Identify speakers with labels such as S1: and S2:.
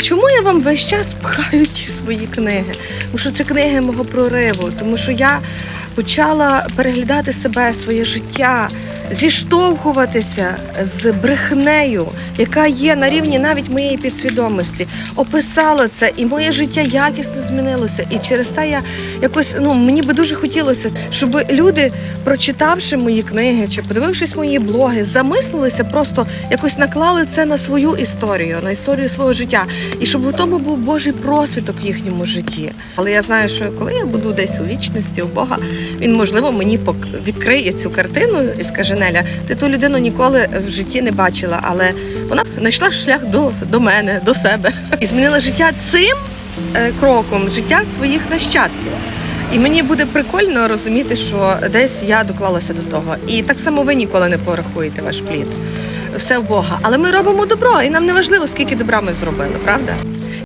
S1: Чому я вам весь час пхаю ті свої книги? Тому що це книги мого прориву, тому що я почала переглядати себе, своє життя, зіштовхуватися з брехнею, яка є на рівні навіть моєї підсвідомості. Описала це, і моє життя якісно змінилося. І через це я якось ну мені би дуже хотілося, щоб люди, прочитавши мої книги чи подивившись мої блоги, замислилися, просто якось наклали це на свою історію, на історію свого життя, і щоб у тому був Божий просвіток в їхньому житті. Але я знаю, що коли я буду десь у вічності у Бога, він можливо мені відкриє цю картину і скаже Неля, ти ту людину ніколи в житті не бачила, але вона знайшла шлях до, до мене, до себе і змінила життя цим е, кроком, життя своїх нащадків. І мені буде прикольно розуміти, що десь я доклалася до того. І так само ви ніколи не порахуєте ваш плід. Все в Бога. Але ми робимо добро, і нам не важливо, скільки добра ми зробили, правда?